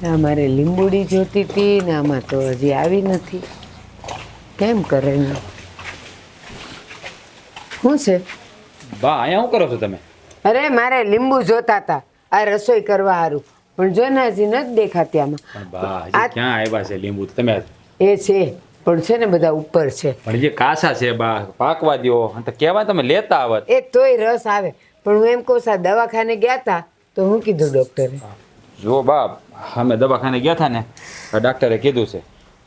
મારે લીંબુડી જોતી હતી ને આમાં તો હજી આવી નથી. કેમ કરે ને? શું છે? બા અહીંયા શું કરો છો તમે? અરે મારે લીંબુ જોતા હતા. આ રસોઈ કરવા સારું પણ જો ને હજી નથી દેખાતી આમાં. બા ક્યાં આવ્યા છે લીંબુ? તમે એ છે પણ છે ને બધા ઉપર છે. પણ જે કાસા છે બા પાકવા દ્યો તો કહેવાય તમે લેતા આવત. એ તોય રસ આવે. પણ હું એમ કહું છું દવાખાને ગયા હતા તો હું કીધું ડૉક્ટરે જો બાપ અમે દવાખાને ગયા હતા ને ડાક્ટરે કીધું છે.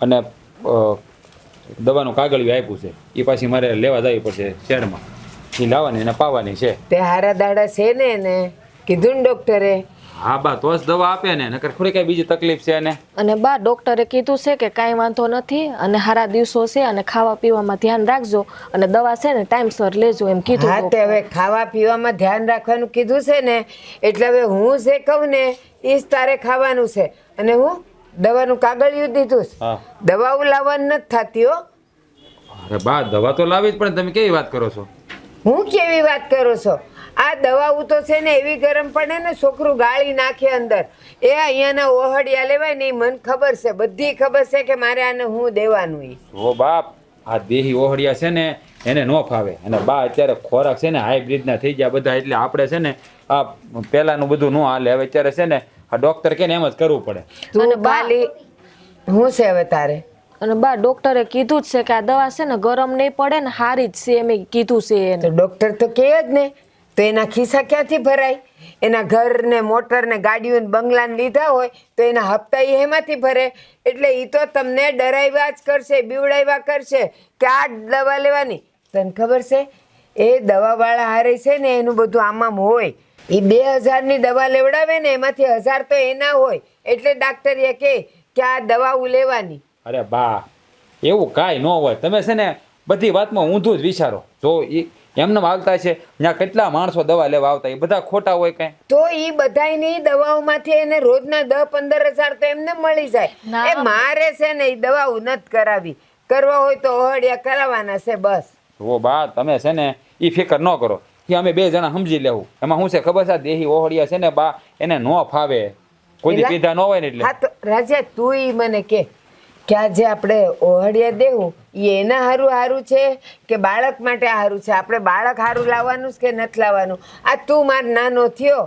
અને દવાનું કાગળિયું આપ્યું છે. એ પાછી મારે લેવા જવી પડશે શહેરમાં. એ લાવવાની અને પાવાની છે. તે હારા દાડા છે ને એને. કીધું ને ડૉક્ટરે હા બા તો જ દવા આપે ને નકર થોડી કઈ બીજી તકલીફ છે ને. અને બા ડોક્ટરે કીધું છે કે કાંઈ વાંધો નથી અને સારા દિવસો છે અને ખાવા પીવામાં ધ્યાન રાખજો અને દવા છે ને ટાઈમસર લેજો એમ કીધું હા તે હવે ખાવા પીવામાં ધ્યાન રાખવાનું કીધું છે ને એટલે હવે હું જે કહું ને એ જ તારે ખાવાનું છે. અને હું દવાનું કાગળિયું દીધું છે. દવાઓ લાવવાની નથી થતી હો. અરે બા દવા તો લાવી જ પણ તમે કેવી વાત કરો છો? હું કેવી વાત કરો છો? આ દવાઓ તો છે ને એવી ગરમ પડે ને છોકરું ગાળી નાખે અંદર. એ અહીંયાના ઓહડિયા લેવાય ને મન મને ખબર છે. બધી ખબર છે કે મારે આને હું દેવાનું ઓ બાપ આ દેહી ઓહડિયા છે ને એને ન ફાવે. અને બા અત્યારે ખોરાક છે ને હાઇબ્રિડના થઈ ગયા બધા એટલે આપણે છે ને આ પહેલાનું બધું ન હાલે. હવે અત્યારે છે ને આ ડોક્ટર કે ને એમ જ કરવું પડે. તું અને બા- ખાલી હું છે હવે તારે? અને બા ડૉક્ટરે કીધું જ છે કે આ દવા છે ને ગરમ નહીં પડે ને સારી જ છે એમ કીધું છે એને. તો ડોક્ટર તો કહે જ ને, તો એના ખિસ્સા ક્યાંથી ભરાય? એના ઘર ને મોટર ને ગાડીઓ ને લીધા હોય તો એના હપ્તા એ એમાંથી ભરે. એટલે એ તો તમને ડરાવ્યા જ કરશે, બીવડાવ્યા કરશે કે આ દવા લેવાની. તને ખબર છે, એ દવાવાળા હારે છે ને એનું બધું આમામ હોય. એ બે હજારની દવા લેવડાવે ને એમાંથી હજાર તો એના હોય. એટલે ડાક્ટરે કહે કે આ દવાઓ લેવાની. અરે બા એવું કાંઈ ન હોય. તમે છે ને બધી વાતમાં ઊંધું જ વિચારો. જો એ એમને આવતા છે ત્યાં કેટલા માણસો દવા લેવા આવતા એ બધા ખોટા હોય કઈ. તો ઈ બધાયની દવાઓમાંથી એને રોજના દસ પંદર હજાર તો એમને મળી જાય. એ મારે છે ને એ દવાઓ નથી કરાવી. કરવા હોય તો ઓહડિયા કરાવવાના છે બસ. ઓ બા તમે છે ને એ ફિકર ન કરો. કે અમે બે જણા સમજી લેવું. એમાં શું છે ખબર છે? દેહી ઓહડિયા છે ને બા એને ન ફાવે. કોઈ પીધા ન હોય ને એટલે. હા તો રાજા તું ઈ મને કે. કે આજે આપણે ઓહડિયા દેવું એ એના હારું હારું છે કે બાળક માટે હારું છે? આપણે બાળક હારું લાવવાનું છે કે નથી લાવવાનું? આ તું માર નાનો થયો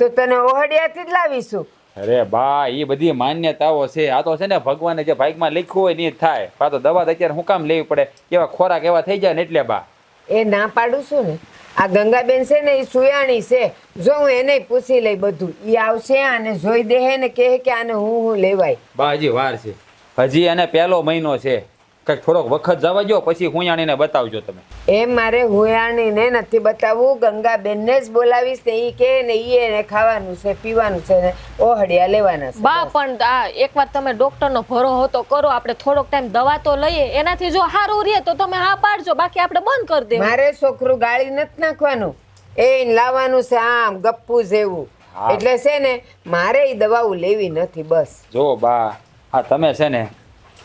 તો તને ઓહડિયાથી જ લાવીશું. અરે બા એ બધી માન્યતાઓ છે. આ તો છે ને ભગવાને જે ભાગમાં લખ્યું હોય ને એ થાય. પા તો દવા અત્યારે હું કામ લેવી પડે? એવા ખોરાક એવા થઈ જાય ને એટલે બા. એ ના પાડું છું ને. આ ગંગાબેન છે ને એ સુયાણી છે. જો હું એને પૂછી લઈ બધું એ આવશે અને જોઈ દે ને કહે કે આને હું હું લેવાય. બા હજી વાર છે. હજી એને પહેલો મહિનો છે. કંઈક થોડોક વખત જવા જો પછી હુંયાણીને બતાવજો તમે. એમ મારે હુંયાણીને નથી બતાવવું. ગંગાબેનને જ બોલાવીશ ને એ કે ને ઈ એને ખાવાનું છે પીવાનું છે ને ઓહડિયા લેવાના છે. બા પણ આ એકવાર તમે ડોક્ટરનો ભરો તો કરો. આપણે થોડોક ટાઈમ દવા તો લઈએ. એનાથી જો સારું રહે તો તમે હા પાડજો. બાકી આપણે બંધ કરી દે મારે છોકરું ગાળી નથી નાખવાનું. એ લાવવાનું છે આમ ગપ્પુ જેવું. એટલે છે ને મારે એ દવાઓ લેવી નથી બસ. જો બા આ તમે છે ને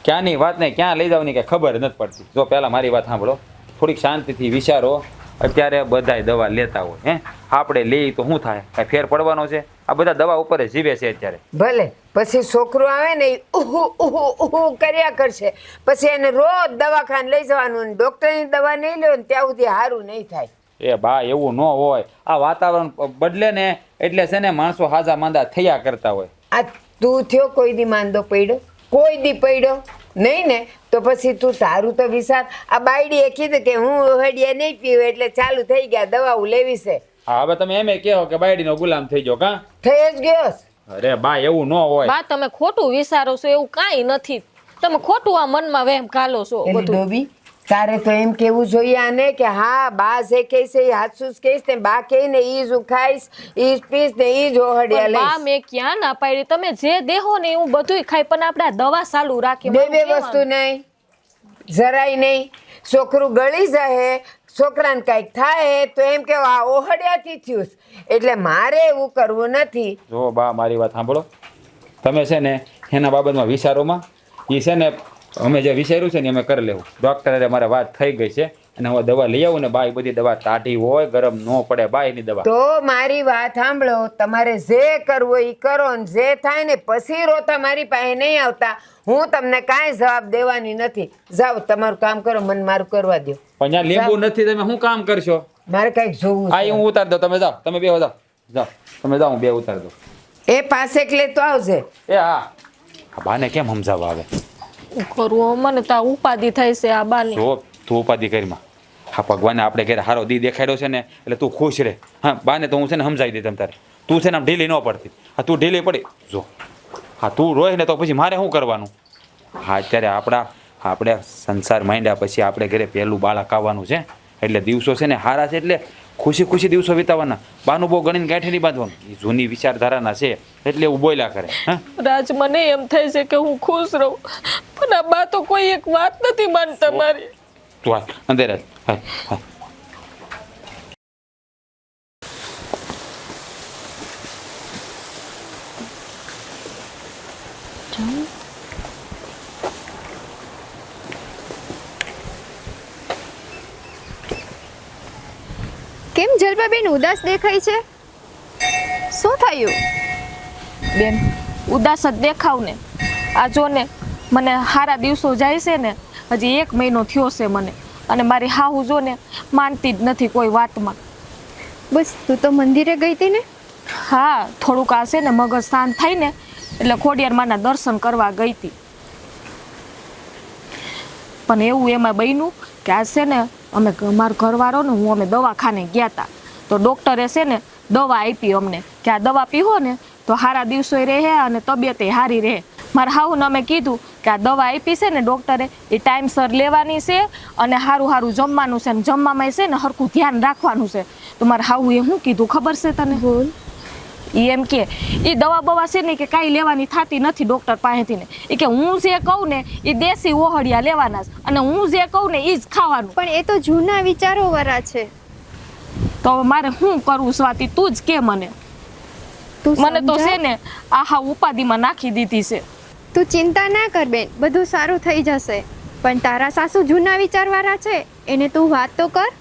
ક્યાંની વાતને ક્યાં લઈ જવાની કે ખબર નથી પડતી. જો પહેલાં મારી વાત સાંભળો. થોડીક શાંતિથી વિચારો. અત્યારે બધાય દવા લેતા હોય હે? આપણે લઈએ તો શું થાય? કાંઈ ફેર પડવાનો છે? આ બધા દવા ઉપર જીવે છે અત્યારે. ભલે. પછી છોકરો આવે ને ઉહુ ઉહુ ઉહુ કર્યા કરશે. પછી એને રોજ દવાખાને લઈ જવાનું અને ડૉક્ટરની દવા નહીં લ્યો ને ત્યાં સુધી સારું નહીં થાય. એ બા એવું ન હોય. આ વાતાવરણ બદલે ને એટલે છે ને માણસો હાજા માંદા થયા કરતા હોય. આ તું થયો કોઈ દી માંદો પડ્યો? કોઈ દી પડ્યો? નહીં ને? તો પછી તું તારું તો વિચાર. આ બાયડીએ કીધું કે હું ઓહડિયા નહીં પીવું એટલે ચાલુ થઈ ગયા દવાઓ લેવી છે. હા હવે તમે એમ કહો કે બાયડીનો ગુલામ થઈ ગયો કા? થઈ જ ગયો અરે બા એવું ન હોય. બા તમે ખોટું વિચારો છો એવું કાંઈ નથી. તમે ખોટું આ મનમાં વહેમ કાલો છો બધું. તારે તો એમ કેવું જોઈએ આને કે હા બા જે કહે છે એ હાથસુસ કહીશ ને બા કહે ને ઈ જ ઉખાઈશ ખાઈશ ઈ જ પીશ ને ઈ જ ઓહડિયા પણ બા લઈશ. મેં ક્યાં ના પાડી? તમે જે દેહો ને હું બધુંય ખાઈ પણ આપણે દવા સાલું રાખી બે બે વસ્તુ નહીં જરાય નહીં. છોકરું ગળી જાય છોકરાને કાંઈક થાય તો એમ કે આ ઓહડિયાથી થયું એટલે મારે એવું કરવું નથી. જો બા મારી વાત સાંભળો. તમે છે ને એના બાબતમાં વિચારોમાં એ છે ને અમે જે વિચાર્યું છે ને અમે કરી લેવું. ડૉક્ટરે મારે વાત થઈ ગઈ છે અને હવે દવા લઈ આવું ને બાય બધી દવા તાઢી હોય ગરમ ન પડે બાયની દવા. તો મારી વાત સાંભળો તમારે જે કરવું એ કરો ને જે થાય ને પછી રોતા મારી પાસે નહીં આવતા. હું તમને કાંઈ જવાબ દેવાની નથી. જાઓ તમારું કામ કરો મને મારું કરવા દો પણ ત્યાં લીંબુ નથી તમે શું કામ કરશો? મારે કંઈક જોવું આ હું ઉતાર દઉં. તમે જાઓ તમે બે જાઓ. જાઓ તમે જાઓ હું બે ઉતાર દઉં. એ પાસે લે તો આવજે. એ હા. ભાને બાને કેમ સમજાવવા આવે? કરવું મને તો ઉપાધિ થાય છે આ બાની. જો, તું ઉપાધિ કરીમાં હા, ભગવાને આપણે ઘેર હારો દી દેખાડ્યો છે ને, એટલે તું ખુશ રહે. હા, બાને તો હું છે ને સમજાવી દઈ તમ તારે. તું છે ને આમ ઢીલી ન પડતી. હા, તું ઢીલી પડી. જો. હા, તું રોય ને તો પછી મારે શું કરવાનું? હા, અત્યારે આપણા, આપણે સંસાર માંડ્યા પછી આપણે ઘરે પહેલું બાળક આવવાનું છે. એટલે દિવસો છે ને હારા છે એટલે ખુશી ખુશી દિવસો વિતાવવાના બાનું બહુ ગણીને ગાંઠે નહીં બાંધવાનું. એ જૂની વિચારધારાના છે એટલે એવું બોલ્યા કરે હા? રાજ મને એમ થાય છે કે હું ખુશ રહું. પણ આ બા તો કોઈ એક વાત નથી માનતા મારી. તું અંદર હા હાલ. હાલ કેમ ઉદાસ દેખાય છે? શું થયું? બેન ઉદાસ જ દેખાવ ને. આ જો ને મને સારા દિવસો જાય છે ને હજી એક મહિનો થયો છે મને. અને મારી હાહુ જો ને માનતી જ નથી કોઈ વાતમાં. બસ તું તો મંદિરે ગઈ હતી ને? હા થોડુંક આ છે ને મગજ શાંત થાય ને એટલે ખોડિયાર માના દર્શન કરવા ગઈ હતી. પણ એવું એમાં બન્યું કે આ છે ને અમે મારો ઘરવાળો ને હું અમે દવાખાને ગયા હતા તો ડૉક્ટરે છે ને દવા આપી અમને કે આ દવા પીવો ને તો સારા દિવસો રહે અને તબિયતે સારી રહે. મારા હાહુને અમે કીધું કે આ દવા આપી છે ને ડૉક્ટરે એ ટાઈમસર લેવાની છે અને સારું સારું જમવાનું છે ને જમવામાં છે ને સરખું ધ્યાન રાખવાનું છે. તો મારા એ શું કીધું ખબર છે તને? બોલ. એ એમ કે એ દવા બવા છે ને કે કાંઈ લેવાની થતી નથી ડૉક્ટર પાસેથી ને. એ કે હું જે કહું ને એ દેશી ઓહળિયા લેવાના છે અને હું જે કહું ને એ જ ખાવાનું. પણ એ તો જૂના વિચારો વાળા છે. તો મારે શું કરવું સ્વાતિ તું જ કે મને. મને તો. છે ને આહા ઉપાધિમાં નાખી દીધી છે. તું ચિંતા ના કર બેન બધું સારું થઈ જશે. પણ તારા સાસુ જૂના વિચારવાળા છે એને તું વાત તો કર.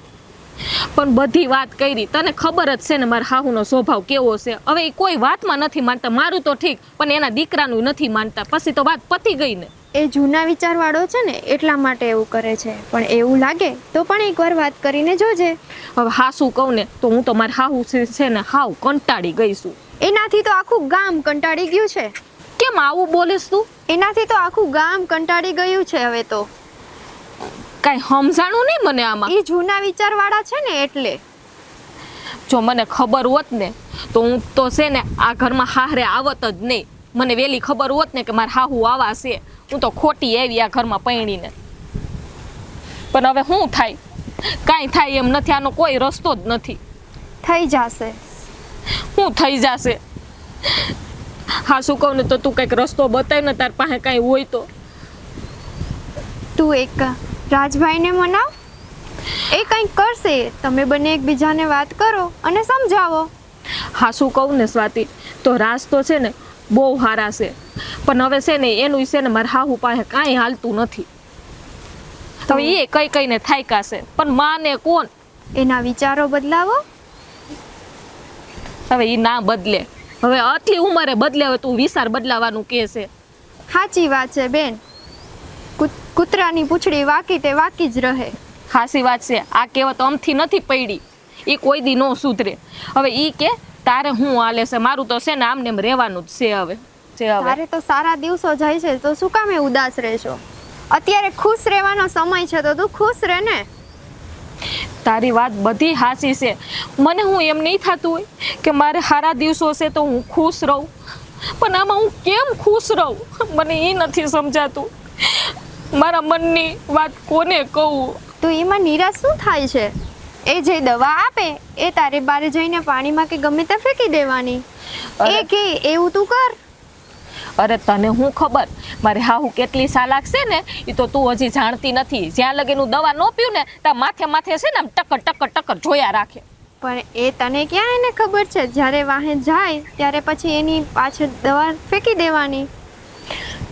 પણ બધી વાત કરી. તને ખબર જ છે ને મારા હાહુનો સ્વભાવ કેવો છે? હવે એ કોઈ વાતમાં નથી માનતા. મારું તો ઠીક પણ એના દીકરાનું નથી માનતા. પછી તો વાત પતી ગઈ ને. એ જૂના વિચારવાળો છે ને એટલા માટે એવું કરે છે. પણ એવું લાગે તો પણ એકવાર વાત કરીને જોજે. હવે હાસુ કહું ને? તો હું તો મારા હાહુ છે ને હાવ કંટાળી ગઈ છું. એનાથી તો આખું ગામ કંટાળી ગયું છે. કેમ આવું બોલેસ તું? એનાથી તો આખું ગામ કંટાળી ગયું છે હવે તો. કાંઈ સમજાણું નહીં મને આમાં. એ જૂના વિચારવાળા છે ને એટલે. જો મને ખબર હોત ને તો હું તો છે ને આ ઘરમાં હારે આવત જ નહીં. મને વેલી ખબર હોત ને કે મારે હાહુ આવા છે. હું તો ખોટી આવી આ ઘરમાં પૈણીને. પણ હવે શું થાય? કાંઈ થાય એમ નથી આનો કોઈ રસ્તો જ નથી. થઈ જશે. શું થઈ જશે? હા શું કહું ને તો તું કંઈક રસ્તો બતાવ ને તાર પાસે કાંઈ હોય તો. તું એક રાજભાઈને મનાવ. એ કંઈક કરશે. તમે બંને એકબીજાને વાત કરો અને સમજાવો. હા શું કહું ને સ્વાતિ? તો રાસ તો છે ને બહુ સારા છે. પણ હવે છે ને એનું છે ને મારા હાહુ પાસે કાંઈ હાલતું નથી. તો એ કઈ કઈને થાયકાશે પણ માને કોણ? એના વિચારો બદલાવો. હવે એ ના બદલે. હવે આટલી ઉંમરે બદલે હવે તું વિચાર બદલાવાનું કે છે. સાચી વાત છે બેન. કૂતરાની પૂંછડી વાકી તે વાકી જ રહે. હાસી વાત છે. આ કહેવત અમથી નથી પડી. એ કોઈ દી ન સુધરે. હવે એ કે તારે હું હાલે છે? મારું તો છે ને આમને એમ રહેવાનું જ છે હવે. છે હવે. તારે તો સારા દિવસો જાય છે તો શું કામે ઉદાસ રહેશો? અત્યારે ખુશ રહેવાનો સમય છે તો તું ખુશ રહે ને. તારી વાત બધી હાસી છે. મને હું એમ નહીં થતું હોય કે મારે સારા દિવસો છે તો હું ખુશ રહું. પણ આમાં હું કેમ ખુશ રહું? મને એ નથી સમજાતું. મારા મનની વાત કોને કહું? તો એમાં નિરાશ શું થાય છે? એ જે દવા આપે એ તારે બારે જઈને પાણીમાં કે ગમે તે ફેંકી દેવાની. એ કે એવું તું કર. અરે તને હું ખબર? મારે હાહુ કેટલી સાલાક છે ને એ તો તું હજી જાણતી નથી. જ્યાં લગીનું દવા ન પીવું ને ત્યાં માથે માથે છે ને આમ ટક્કર ટક્કર ટક્કર જોયા રાખે. પણ એ તને ક્યાં એને ખબર છે? જ્યારે વાહે જાય ત્યારે પછી એની પાછળ દવા ફેંકી દેવાની.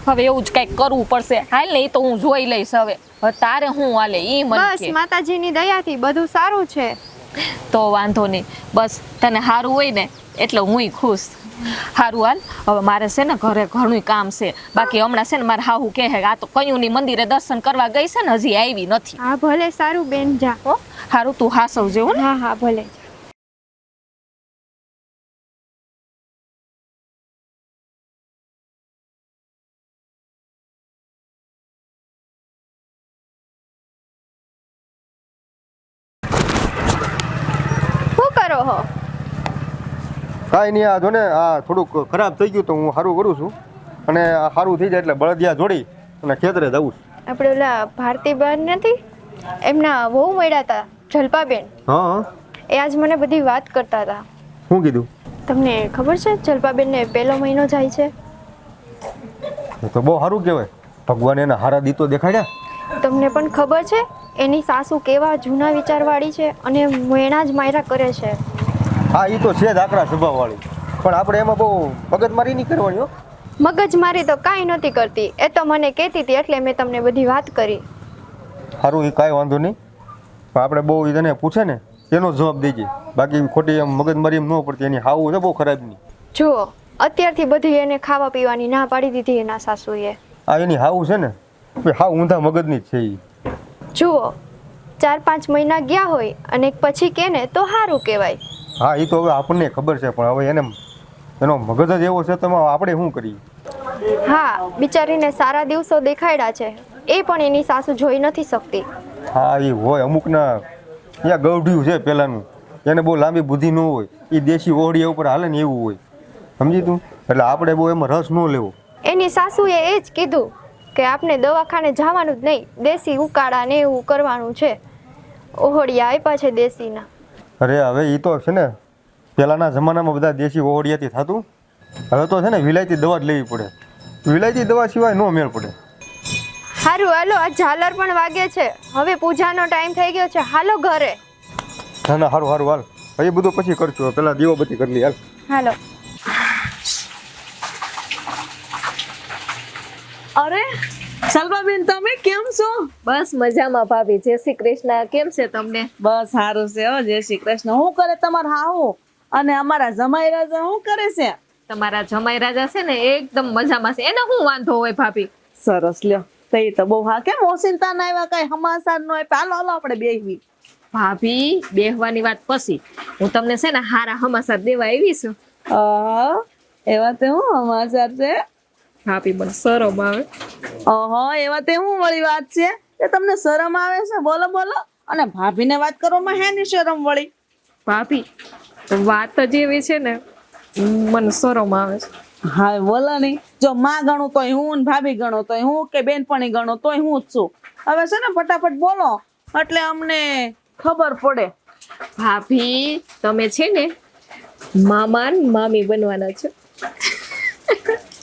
હવે એવું જ કંઈક કરવું પડશે. હાલ ને એ તો હું જોઈ લઈશ હવે. તારે હું હાલે? એ મને બસ. માતાજીની દયાથી બધું સારું છે. તો વાંધો નહીં. બસ તને સારું હોય ને એટલે હું ખુશ. સારું હાલ. હવે મારે છે ને ઘરે ઘણું કામ છે. બાકી હમણાં છે ને મારે હાહુ કહે આ તો કયુંની મંદિરે દર્શન કરવા ગઈ છે ને હજી આવી નથી. હા ભલે સારું બેન જા. હો સારું તું હાસવ જેવું ને. હા હા ભલે કરો હો. કાંઈ નહીં આ જો ને આ થોડુંક ખરાબ થઈ ગયું તો હું સારું કરું છું. અને આ સારું થઈ જાય એટલે બળદિયા જોડી અને ખેતરે જવું છું. આપણે ઓલા ભારતીબેન નથી? એમના વહુ મળ્યા હતા જલપાબેન. હા એ આજ મને બધી વાત કરતા હતા. શું કીધું? તમને ખબર છે જલપાબેનને પહેલો મહિનો જાય છે? તો બહુ સારું કહેવાય. ભગવાન એના હારા દીતો દેખાડ્યા તમને પણ ખબર છે એની સાસુ કેવા જૂના વિચારવાળી છે અને મેણા જ માયરા કરે છે. હા એ તો છે જ આકરા સ્વભાવવાળી. પણ આપણે એમાં બહુ મગજમારી નહીં કરવાની હો. મગજમારી તો કાંઈ નથી કરતી. એ તો મને કહેતી હતી એટલે મેં તમને બધી વાત કરી. સારું એ કાંઈ વાંધો નહીં. પણ આપણે બહુ ઈ તને પૂછે ને એનો જવાબ દેજે. બાકી ખોટી એમ મગજમારી એમ ન પડતી એની હાવું છે બહુ ખરાબની. જુઓ અત્યારથી બધી એને ખાવા પીવાની ના પાડી દીધી એના સાસુએ. આ એની હાવું છે ને એ હાવ ઊંધા મગજની જ છે એ જુઓ ચાર પાંચ મહિના ગયા હોય અને પછી કે ને તો સારું કહેવાય. હા એ તો હવે આપણને ખબર છે પણ હવે એને એનો મગજ જ એવો છે તો આપણે શું કરીએ? હા બિચારીને સારા દિવસો દેખાડ્યા છે. એ પણ એની સાસુ જોઈ નથી શકતી. હા એ હોય અમુકના ત્યાં ગૌઢ્યું છે પહેલાંનું એને બહુ લાંબી બુદ્ધિ ન હોય. એ દેશી ઓહળિયા ઉપર હાલે ને એવું હોય. સમજી તું? એટલે આપણે બહુ એમાં રસ ન લેવો. એની સાસુએ એ જ કીધું કે આપને દવાખાને જવાનું જ નહીં. દેશી ઉકાળા ને એવું કરવાનું છે. ઓહળિયા આપ્યા છે દેશીના. અરે હવે એ તો છે ને પહેલાંના જમાનામાં બધા દેશી ઓહળિયાથી થતું. હવે તો છે ને વિલાયતી દવા જ લેવી પડે. વિલાયતી દવા સિવાય નો મેળ પડે. સારું હાલો આ ઝાલર પણ વાગે છે. હવે પૂજાનો ટાઈમ થઈ ગયો છે. હાલો ઘરે. ના ના સારું સારું હાલ. એ બધું પછી કરશું. પહેલાં બધી કરી લઈએ હાલ. હાલો અરે સલમાબેન તમે કેમ છો? બસ મજામાં ભાભી. જય શ્રી કૃષ્ણ. કેમ છે તમને? બસ સારું છે હો જય શ્રી કૃષ્ણ. હું કરે તમારા હાહુ? અને અમારા જમાઈ રાજા શું કરે છે? તમારા જમાઈ રાજા છે ને એકદમ મજામાં છે. એને શું વાંધો હોય ભાભી? સરસ લ્યો. તો એ તો બહુ હા. કેમ ઓસિંતા ના આવ્યા કઈ હમાસાર નો આપ્યા હાલો હાલો આપણે બેહવી. ભાભી બેહવાની વાત પછી. હું તમને છે ને હારા હમાસાર દેવા આવી છું. અહ, એવા તો હું હમાસાર છે. ભાભી પણ શરમ આવે. અહ એવા તે હું વળી વાત છે? કે તમને શરમ આવે છે? બોલો બોલો. અને ભાભીને વાત કરવામાં હે ની શરમ વળી? ભાભી વાત જ એવી છે ને મને શરમ આવે છે. હા બોલો નહીં જો માં ગણું તોય હું ને ભાભી ગણો તોય હું કે બેનપણી ગણો તોય હું જ છું? હવે છે ને ફટાફટ બોલો એટલે અમને ખબર પડે. ભાભી તમે છે ને મામા મામી બનવાના છો.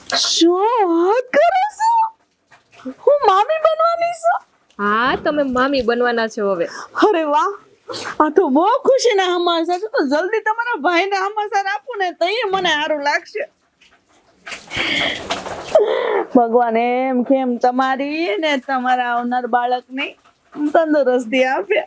શું? વાત કરો છો હું મામી બનવાની છું? હા તમે મામી બનવાના છો હવે. અરે વાહ. આ તો બહુ ખુશીના સમાચાર છે. તો જલ્દી તમારા ભાઈને સમાચાર આપો ને તો મને સારું લાગશે. ભગવાન એમ કેમ તમારી ને તમારા આવનાર બાળકની તંદુરસ્તી આપે.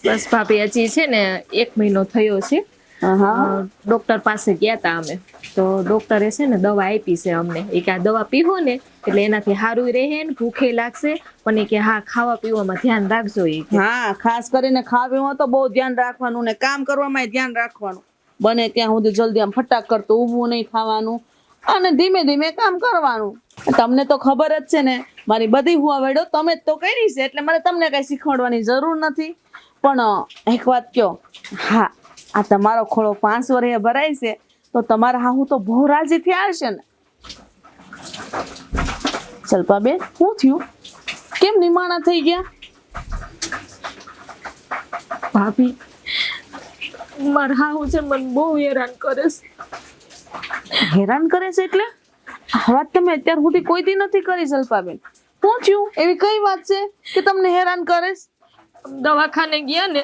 બસ ભાભી હજી છે ને એક મહિનો થયો છે. ડોક્ટર પાસે ગયા હતા અમે. તો ડોક્ટરે છે ને દવા આપી છે અમને. એ કે આ દવા પીવો ને એટલે એનાથી સારું રહે ને ભૂખે લાગશે પણ એ કે હા ખાવા પીવામાં ધ્યાન રાખજો એ હા ખાસ કરીને ખાવામાં તો બહુ ધ્યાન રાખવાનું ને કામ કરવામાં ધ્યાન રાખવાનું. બને ત્યાં સુધી જલ્દી આમ ફટાક કરતું ઊભું નહીં ખાવાનું. અને ધીમે ધીમે કામ કરવાનું. તમને તો ખબર જ છે ને મારી બધી હુવા વેડો તમે જ તો કરી છે એટલે મારે તમને કઈ શીખવાડવાની જરૂર નથી. પણ એક વાત કયો. હા આ તમારો ખોળો પાંચ વર્ષે ભરાય છે, તો તમારા હાહુ તો બહુ રાજી થયા હશે ને. ચલપાબેન શું થયું? કેમ નિમાણા થઈ ગયા? ભાભી, મારા હાહુ છે, મને બહુ હેરાન કરે છે. હેરાન કરે છે એટલે? આ વાત તમે અત્યાર સુધી કોઈ દી નથી કરી, જલ્પાબેન. શું થયું? એવી કઈ વાત છે કે તમને હેરાન કરે દવાખાને ગયા ને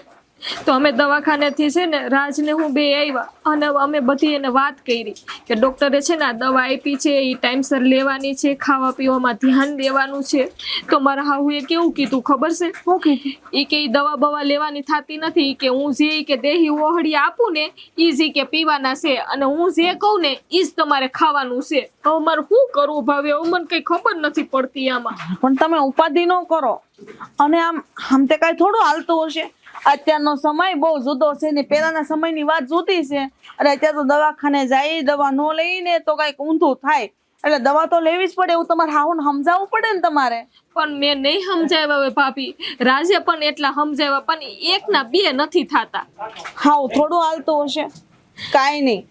તો અમે દવાખાનેથી છે ને રાજને હું બે આવ્યા અને અમે બધી એને વાત કરી કે ડૉક્ટરે છે ને આ દવા આપી છે એ ટાઈમસર લેવાની છે ખાવા પીવામાં ધ્યાન દેવાનું છે. તો મારા હાહુએ કેવું કીધું ખબર છે? શું કીધું? એ કે એ દવા બવા લેવાની થતી નથી કે હું જે કે દેહી ઓહળી આપું ને એ જ કે પીવાના છે. અને હું જે કહું ને એ જ તમારે ખાવાનું છે. હવે મારે શું કરવું ભાવે? હવે મને કંઈ ખબર નથી પડતી આમાં. પણ તમે ઉપાધિ ન કરો. અને આમ આમ તે કાંઈ થોડું હાલતું હશે? અત્યારનો સમય બહુ જુદો છે ને પહેલાના સમયની વાત જુદી છે. અને અત્યારે તો દવાખાને જાય દવા ન લઈને તો કંઈક ઊંધું થાય. એટલે દવા તો લેવી જ પડે એવું તમારે હાઉન સમજાવવું પડે ને તમારે. પણ મેં નહીં સમજાવ્યા હવે ભાભી. રાજે પણ એટલા સમજાવ્યા પણ એકના બે નથી થતા. હાવ થોડું હાલતું હશે. કાંઈ નહીં.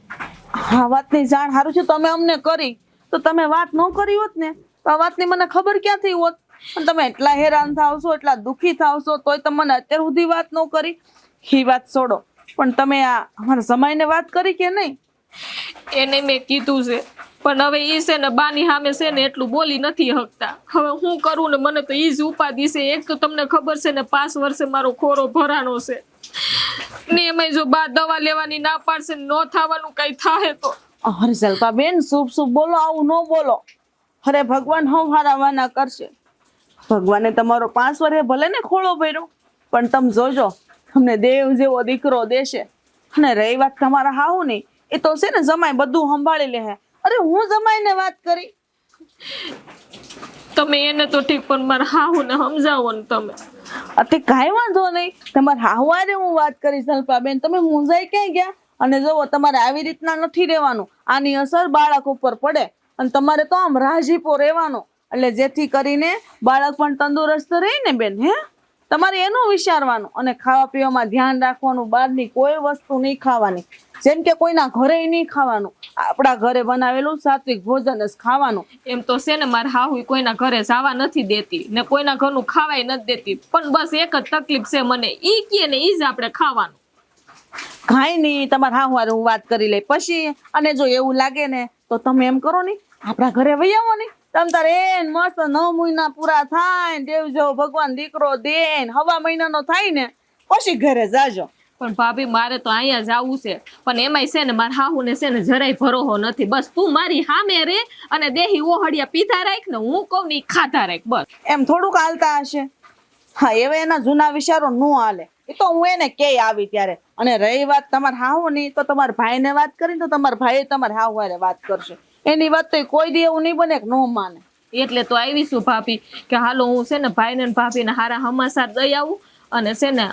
હા વાતની જાણ સારું છે તમે અમને કરી. તો તમે વાત ન કરી હોત ને તો આ વાતની મને ખબર ક્યાંથી હોત? પણ તમે એટલા હેરાન થાવશો એટલા દુઃખી થાવશો તોય તમને અત્યાર સુધી વાત ન કરી. એ વાત છોડો. પણ તમે આ અમારા સમયને વાત કરી કે નહીં? એને મેં કીધું છે. પણ હવે એ છે ને બાની સામે છે ને એટલું બોલી નથી હકતા. હવે હું કરું ને મને તો એ જ ઉપાધિ છે. એક તો તમને ખબર છે ને પાંચ વર્ષે મારો ખોરો ભરાણો છે. ને એમાં જો બા દવા લેવાની ના પાડશે ને ન થવાનું કઈ થાય તો. અરે જલપા બેન શુભ શુભ બોલો આવું ન બોલો. અરે ભગવાન હું હારાવાના કરશે. ભગવાને તમારો પાંચ વર્ષે ભલે ને ખોળો ભર્યો પણ તમે જોજો તમને દેવ જેવો દીકરો દેશે. અને રહી વાત તમારા હાવ નહીં. એ તો છે ને જમાય બધું સંભાળી લે અરે હું જમાઈને વાત કરી? તમે એને તો ઠીક પણ મારા હાહુ ને સમજાવો ને તમે. અતે કાંઈ વાંધો નહીં. તમારા હાવારે હું વાત કરી બેન તમે મુંજાઈ ક્યાં ગયા? અને જુઓ તમારે આવી રીતના નથી રહેવાનું. આની અસર બાળક ઉપર પડે. અને તમારે તો આમ રાજીપો રહેવાનો. એટલે જેથી કરીને બાળક પણ તંદુરસ્ત રહે ને બેન હે? તમારે એનું વિચારવાનું અને ખાવા પીવામાં ધ્યાન રાખવાનું. બહારની કોઈ વસ્તુ નહીં ખાવાની. જેમ કે કોઈના ઘરે નહીં ખાવાનું. આપણા ઘરે બનાવેલું સાત્વિક ભોજન જ ખાવાનું. એમ તો છે ને મારા હાહુ કોઈના ઘરે જવા નથી દેતી ને કોઈના ઘરનું ખાવાય નથી દેતી. પણ બસ એક જ તકલીફ છે મને. ઈ કે ને ઈ જ આપણે ખાવાનું. કાંઈ નહીં તમારે હા હું વાત કરી લઈ. પછી અને જો એવું લાગે ને તો તમે એમ કરો ને આપણા ઘરે વહી આવો ને. તમ તારે એન મસ્ત નવ મહિના પૂરા થાય ને દેવ જો ભગવાન દીકરો દે ને હવા મહિનાનો થાય ને પછી ઘરે જાજો. પણ ભાભી મારે તો અહીંયા જ આવવું છે. પણ એમાંય છે ને મારા હાહુ ને છે ને જરાય ભરોહો નથી. બસ તું મારી સામે રે અને દેહી ઓહડિયા પીધા રાખ ને હું કહું ને ખાધા રાખ બસ. એમ થોડુંક હાલતા હશે. હા એવે એના જૂના વિચારો ન હાલે. એ તો હું એને કે આવી ત્યારે. અને રહી વાત તમારે હાહુ ની તો તમારા ભાઈને વાત કરીને તો તમારા ભાઈ તમારે હાહુ હારે વાત કરશે. એની વાત તો કોઈ દી એવું નહીં બને કે ન માને. એટલે તો આવીશું ભાભી કે હાલો હું છે ને ભાઈને ને ભાભીને હારા હમાસાર દઈ આવું અને છે ને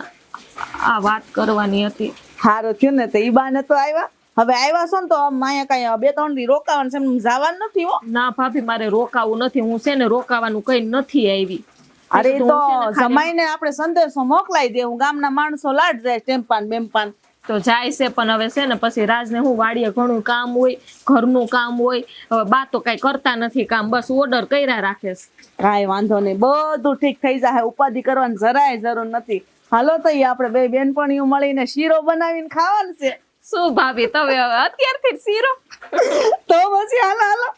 આ વાત કરવાની હતી. હારો થયું ને તો ઈ બાને તો આવ્યા હવે આવ્યા છો ને તો માયા કઈ બે ત્રણ દી રોકાવાનું છે જવાનું નથી હો. ના ભાભી મારે રોકાવું નથી. હું છે ને રોકાવાનું કઈ નથી આવી. અરે તો જમાઈને આપણે સંદેશો મોકલાઈ દેવું. ગામના માણસો લાડ જાય ટેમ્પાન બેમ્પાન. તો જાય છે પણ હવે છે ને પછી રાજને હું વાડીએ ઘણું કામ હોય ઘરનું કામ હોય હવે બા તો કઈ કરતા નથી કામ બસ ઓર્ડર કર્યા રાખે છે. કાંઈ વાંધો નહીં બધું ઠીક થઈ જાય ઉપાધિ કરવાની જરાય જરૂર નથી. હાલો તો આપણે બે બેનપણીઓ મળીને શીરો બનાવીને ખાવાનું છે. શું ભાભી તમે હવે અત્યારથી શીરો? તો પછી હાલો હાલો.